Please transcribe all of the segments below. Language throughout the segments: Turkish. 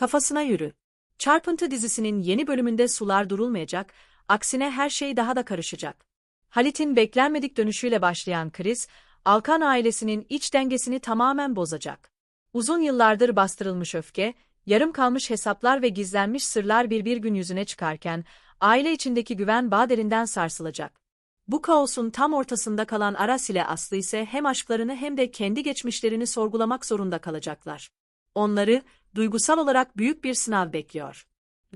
Kafasına yürü. Çarpıntı dizisinin yeni bölümünde sular durulmayacak, aksine her şey daha da karışacak. Halit'in beklenmedik dönüşüyle başlayan kriz, Alkan ailesinin iç dengesini tamamen bozacak. Uzun yıllardır bastırılmış öfke, yarım kalmış hesaplar ve gizlenmiş sırlar bir bir gün yüzüne çıkarken, aile içindeki güven bağ derinden sarsılacak. Bu kaosun tam ortasında kalan Aras ile Aslı ise hem aşklarını hem de kendi geçmişlerini sorgulamak zorunda kalacaklar. Onları, duygusal olarak büyük bir sınav bekliyor.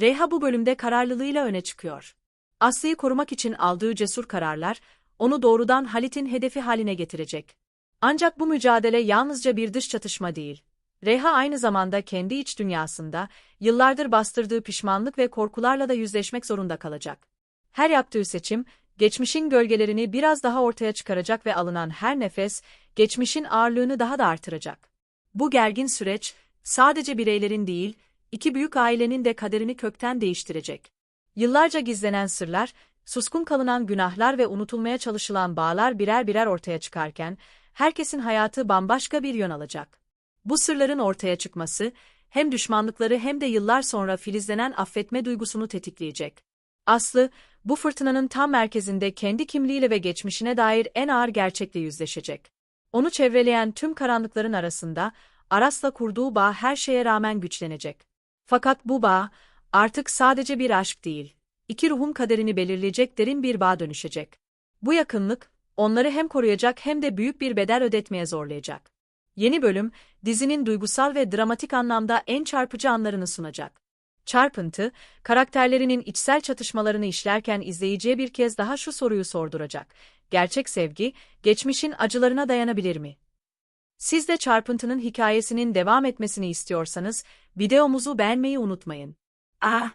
Reyha bu bölümde kararlılığıyla öne çıkıyor. Aslı'yı korumak için aldığı cesur kararlar, onu doğrudan Halit'in hedefi haline getirecek. Ancak bu mücadele yalnızca bir dış çatışma değil. Reyha aynı zamanda kendi iç dünyasında, yıllardır bastırdığı pişmanlık ve korkularla da yüzleşmek zorunda kalacak. Her yaptığı seçim, geçmişin gölgelerini biraz daha ortaya çıkaracak ve alınan her nefes, geçmişin ağırlığını daha da artıracak. Bu gergin süreç, sadece bireylerin değil, iki büyük ailenin de kaderini kökten değiştirecek. Yıllarca gizlenen sırlar, suskun kalınan günahlar ve unutulmaya çalışılan bağlar birer birer ortaya çıkarken, herkesin hayatı bambaşka bir yön alacak. Bu sırların ortaya çıkması, hem düşmanlıkları hem de yıllar sonra filizlenen affetme duygusunu tetikleyecek. Aslı, bu fırtınanın tam merkezinde kendi kimliğiyle ve geçmişine dair en ağır gerçekle yüzleşecek. Onu çevreleyen tüm karanlıkların arasında, Aras'la kurduğu bağ her şeye rağmen güçlenecek. Fakat bu bağ, artık sadece bir aşk değil, iki ruhun kaderini belirleyecek derin bir bağ dönüşecek. Bu yakınlık, onları hem koruyacak hem de büyük bir bedel ödetmeye zorlayacak. Yeni bölüm, dizinin duygusal ve dramatik anlamda en çarpıcı anlarını sunacak. Çarpıntı, karakterlerinin içsel çatışmalarını işlerken izleyiciye bir kez daha şu soruyu sorduracak. Gerçek sevgi, geçmişin acılarına dayanabilir mi? Siz de çarpıntının hikayesinin devam etmesini istiyorsanız, videomuzu beğenmeyi unutmayın. Ah!